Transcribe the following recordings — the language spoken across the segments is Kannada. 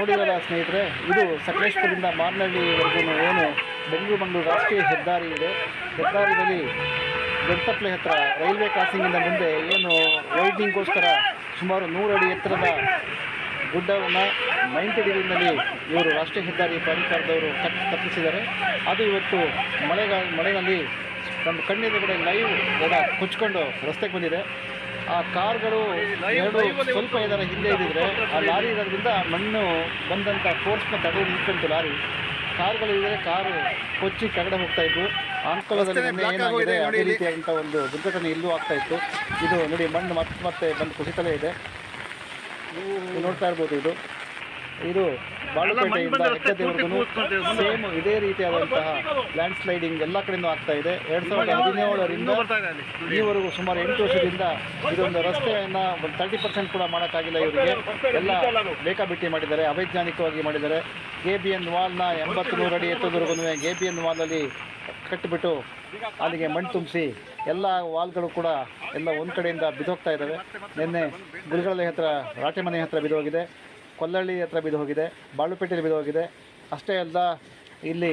ಇದು ಸಕಲೇಶ್ಪುರದಿಂದ ಮಾರ್ನಹಳ್ಳಿವರೆಗೂ ಏನು ಬೆಂಗಳೂರು ಮಂಗಳೂರು ರಾಷ್ಟ್ರೀಯ ಹೆದ್ದಾರಿ ಇದೆ. ಹೆದ್ದಾರಿಯಲ್ಲಿ ದೊಡ್ಡಪ್ಲೆ ಹತ್ರ ರೈಲ್ವೆ ಕ್ರಾಸಿಂಗಿಂದ ಮುಂದೆ ಏನು ವೈಟಿಂಗ್ಗೋಸ್ಕರ ಸುಮಾರು ನೂರು ಅಡಿ ಎತ್ತರದ ಗುಡ್ಡವನ್ನು ನೈಂಟಿ ಡಿಗ್ರಿನಲ್ಲಿ ಇವರು ರಾಷ್ಟ್ರೀಯ ಹೆದ್ದಾರಿ ಪ್ರಾಧಿಕಾರದವರು ಕಟ್ ತಪ್ಪಿಸಿದ್ದಾರೆ. ಅದು ಇವತ್ತು ಮಳೆಗಾಲ ಮಳೆಯಲ್ಲಿ ನಮ್ಮ ಕಣ್ಣೆದುರುಗಡೆ ಲೈವ್ ಎಲ್ಲ ಕೊಚ್ಕೊಂಡು ರಸ್ತೆಗೆ ಬಂದಿದೆ. ಆ ಕಾರ್ಗಳು ಎರಡು ಸ್ವಲ್ಪ ಇದರ ಹಿಂದೆ ಇದ್ದಿದ್ರೆ ಆ ಲಾರಿ ಇರೋದ್ರಿಂದ ಮಣ್ಣು ಬಂದಂಥ ಫೋರ್ಸ್ನ ತಡೆದು ನಿಂತ್ಕೊಂತು ಲಾರಿ. ಕಾರ್ಗಳು ಇದ್ದರೆ ಕಾರು ಕೊಚ್ಚಿ ಕೆಳಗಡೆ ಹೋಗ್ತಾ ಇದ್ವು. ಆಂಕೋಲದಲ್ಲಿ ನಿನ್ನೆ ಏನಾಗಿದೆ ಅದೇ ರೀತಿಯಾದಂಥ ಒಂದು ದುರ್ಘಟನೆ ಇಲ್ಲೂ ಆಗ್ತಾ ಇತ್ತು. ಇದು ನೋಡಿ ಮಣ್ಣು ಮತ್ತೆ ಮತ್ತೆ ಬಂದು ಕುಸಿತಲೇ ಇದೆ ನೋಡ್ತಾ ಇರ್ಬೋದು ಇದು. ಇದು ಬಾಳುಪೇಟೆಯಿಂದ ಸೇಮ್ ಇದೇ ರೀತಿಯಾದಂತಹ ಲ್ಯಾಂಡ್ ಸ್ಲೈಡಿಂಗ್ ಎಲ್ಲ ಕಡೆನೂ ಆಗ್ತಾ ಇದೆ. ಎರಡು ಸಾವಿರದ ಹದಿನೇಳರಿಂದ ಈವರೆಗೂ ಸುಮಾರು ಎಂಟು ವರ್ಷದಿಂದ ಇದೊಂದು ರಸ್ತೆಯನ್ನು ಒಂದು ತರ್ಟಿ ಪರ್ಸೆಂಟ್ ಕೂಡ ಮಾಡೋಕ್ಕಾಗಿಲ್ಲ ಇವರಿಗೆ. ಎಲ್ಲ ಬೇಕಾಬಿಟ್ಟಿ ಮಾಡಿದ್ದಾರೆ ಅವೈಜ್ಞಾನಿಕವಾಗಿ ಮಾಡಿದ್ದಾರೆ. ಕೆ ಬಿ ಎನ್ ವಾಲ್ನ ಎಂಬತ್ತು ನೂರು ಅಡಿ ಎತ್ತದುರ್ಗೂ ಕೆ ಬಿ ಎನ್ ವಾಲಲ್ಲಿ ಕಟ್ಟಿಬಿಟ್ಟು ಅಲ್ಲಿಗೆ ಮಣ್ಣು ತುಂಬಿಸಿ ಎಲ್ಲ ವಾಲ್ಗಳು ಕೂಡ ಎಲ್ಲ ಒಂದು ಕಡೆಯಿಂದ ಬಿದ್ದೋಗ್ತಾ ಇದ್ದಾವೆ. ನಿನ್ನೆ ಗುರುಗಳ ಹತ್ರ ರಾಟೆ ಮನೆ ಹತ್ರ ಬಿದ್ದೋಗಿದೆ. ಕೊಲ್ಲಳ್ಳಿ ಹತ್ರ ಬಿದ್ದು ಹೋಗಿದೆ ಬಾಳುಪೇಟೆಯಲ್ಲಿ ಬಿದ್ದು ಹೋಗಿದೆ. ಅಷ್ಟೇ ಅಲ್ಲ ಇಲ್ಲಿ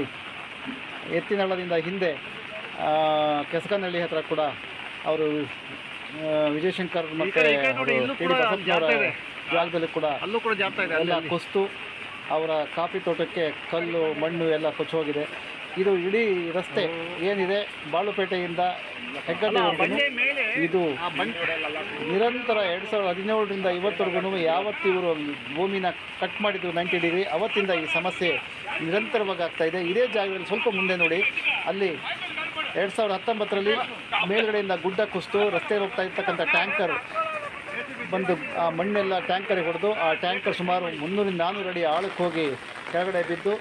ಎತ್ತಿನಹಳ್ಳದಿಂದ ಹಿಂದೆ ಕೆಸಕನಹಳ್ಳಿ ಹತ್ರ ಕೂಡ ಅವರು ವಿಜಯಶಂಕರ್ ಮತ್ತು ಜಾಗದಲ್ಲಿ ಕೂಡ ಅಲ್ಲೂ ಕೂಡ ಎಲ್ಲ ಕುಸ್ತು ಅವರ ಕಾಫಿ ತೋಟಕ್ಕೆ ಕಲ್ಲು ಮಣ್ಣು ಎಲ್ಲ ಕೊಚ್ಚೋಗಿದೆ ಇದು ಇಡೀ ರಸ್ತೆ ಏನಿದೆ? ಬಾಳುಪೇಟೆಯಿಂದ ಮೇಲೆ ಇದು ನಿರಂತರ ಎರಡು ಸಾವಿರದ ಹದಿನೇಳರಿಂದ ಇವತ್ತರೆಗೂ ಯಾವತ್ತು ಇವರು ಭೂಮಿನ ಕಟ್ ಮಾಡಿದ್ರು ನೈಂಟಿ ಡಿಗ್ರಿ ಅವತ್ತಿಂದ ಈ ಸಮಸ್ಯೆ ನಿರಂತರವಾಗಿ ಆಗ್ತಾ ಇದೆ. ಇದೇ ಜಾಗದಲ್ಲಿ ಸ್ವಲ್ಪ ಮುಂದೆ ನೋಡಿ. ಅಲ್ಲಿ ಎರಡು ಸಾವಿರದ ಹತ್ತೊಂಬತ್ತರಲ್ಲಿ ಮೇಲ್ಗಡೆಯಿಂದ ಗುಡ್ಡ ಕುಸಿತು ರಸ್ತೆ ಹೋಗ್ತಾ ಇರ್ತಕ್ಕಂಥ ಟ್ಯಾಂಕರ್ ಬಂದು ಆ ಮಣ್ಣೆಲ್ಲ ಟ್ಯಾಂಕರಿಗೆ ಹೊಡೆದು ಆ ಟ್ಯಾಂಕರ್ ಸುಮಾರು ಮುನ್ನೂರಿಂದ ನಾನ್ನೂರು ಅಡಿ ಆಳಕ್ಕೆ ಹೋಗಿ ಕೆಳಗಡೆ ಬಿದ್ದು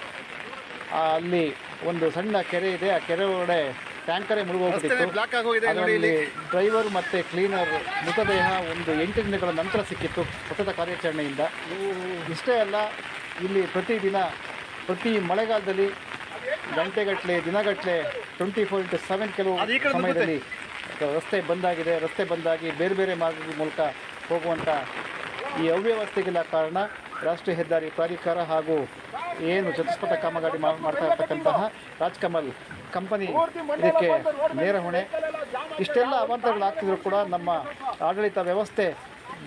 ಅಲ್ಲಿ ಒಂದು ಸಣ್ಣ ಕೆರೆ ಇದೆ. ಆ ಕೆರೆ ಒಳಗಡೆ ಟ್ಯಾಂಕರೇ ಮುಳುಗೋಗ್ಬಿಟ್ಟಿತ್ತು. ಡ್ರೈವರ್ ಮತ್ತು ಕ್ಲೀನರ್ ಮೃತದೇಹ ಒಂದು ಎಂಟು ದಿನಗಳ ನಂತರ ಸಿಕ್ಕಿತ್ತು ಸತತ ಕಾರ್ಯಾಚರಣೆಯಿಂದ. ಇಷ್ಟೇ ಅಲ್ಲ ಇಲ್ಲಿ ಪ್ರತಿದಿನ ಪ್ರತಿ ಮಳೆಗಾಲದಲ್ಲಿ ಗಂಟೆಗಟ್ಟಲೆ ದಿನಗಟ್ಟಲೆ ಟ್ವೆಂಟಿ ಫೋರ್ ಇಂಟು ಸೆವೆನ್ ಕೆಲವು ಸಮಯದಲ್ಲಿ ರಸ್ತೆ ಬಂದಾಗಿದೆ. ರಸ್ತೆ ಬಂದಾಗಿ ಬೇರೆ ಬೇರೆ ಮಾರ್ಗದ ಮೂಲಕ ಹೋಗುವಂಥ ಈ ಅವ್ಯವಸ್ಥೆಗೆಲ್ಲ ಕಾರಣ ರಾಷ್ಟ್ರೀಯ ಹೆದ್ದಾರಿ ಪ್ರಾಧಿಕಾರ ಹಾಗೂ ಏನು ಚತುಷ್ಪಥ ಕಾಮಗಾರಿ ಮಾಡ್ತಾ ಇರ್ತಕ್ಕಂತಹ ರಾಜ್ಕಮಲ್ ಕಂಪನಿ ಇದಕ್ಕೆ ನೇರ ಹೊಣೆ. ಇಷ್ಟೆಲ್ಲ ಅವಾಂತರಗಳಾಗ್ತಿದ್ರು ಕೂಡ ನಮ್ಮ ಆಡಳಿತ ವ್ಯವಸ್ಥೆ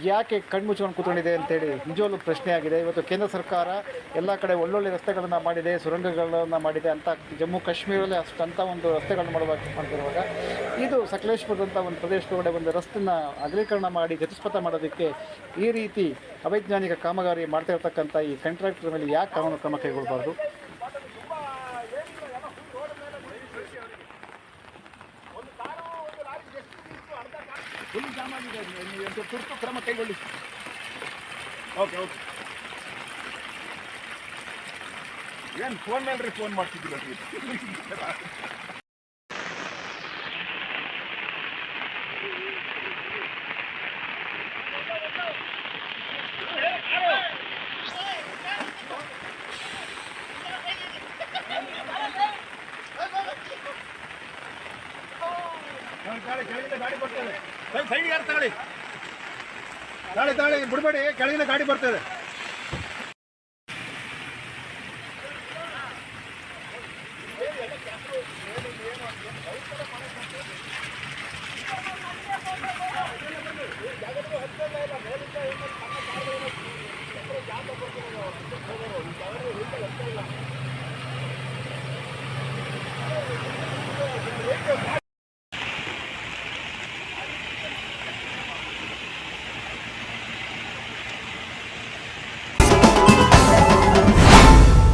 ಯಾಕೆ ಕಣ್ಮುಚ್ಕೊಂಡು ಕೂತ್ಕೊಂಡಿದೆ ಅಂತೇಳಿ ನಿಜವಾಗ್ಲೂ ಪ್ರಶ್ನೆ ಆಗಿದೆ ಇವತ್ತು ಕೇಂದ್ರ ಸರ್ಕಾರ ಎಲ್ಲ ಕಡೆ ಒಳ್ಳೊಳ್ಳೆ ರಸ್ತೆಗಳನ್ನು ಮಾಡಿದೆ, ಸುರಂಗಗಳನ್ನು ಮಾಡಿದೆ ಅಂತ ಜಮ್ಮು ಕಾಶ್ಮೀರದಲ್ಲಿ ಅಷ್ಟಂತ ಒಂದು ರಸ್ತೆಗಳನ್ನು ಮಾಡುವಾಗ ಮಾಡ್ತಿರುವಾಗ ಇದು ಸಕಲೇಶ್ಪುರದಂಥ ಒಂದು ಪ್ರದೇಶದೊಳಗಡೆ ಒಂದು ರಸ್ತೆನ ಅಗಲೀಕರಣ ಮಾಡಿ ಗತಿಸ್ಪಥ ಮಾಡೋದಕ್ಕೆ ಈ ರೀತಿ ಅವೈಜ್ಞಾನಿಕ ಕಾಮಗಾರಿ ಮಾಡ್ತಾ ಇರ್ತಕ್ಕಂಥ ಈ ಕಾಂಟ್ರಾಕ್ಟರ್ ಮೇಲೆ ಯಾಕೆ ಕಾನೂನು ಕ್ರಮ ಕೈಗೊಳ್ಳಬಾರ್ದು ತುರ್ತು ಕ್ರಮ ಕೈಗೊಳ್ಳಿ. ಓಕೆ ಓಕೆ ಏನು ಫೋನ್ ಮೇಲೆ ಫೋನ್ ಮಾಡ್ತಿದ್ದಿಲ್ಲ ಗಾಡಿ ಬರ್ತದೆ ಸೈಡ್ ಯಾರು ತಗೊಳ್ಳಿ? ತಾಳಿ ತಾಳಿ ಬಿಡಬೇಡಿ. ಕೆಳಗಿನ ಗಾಡಿ ಬರ್ತದೆ.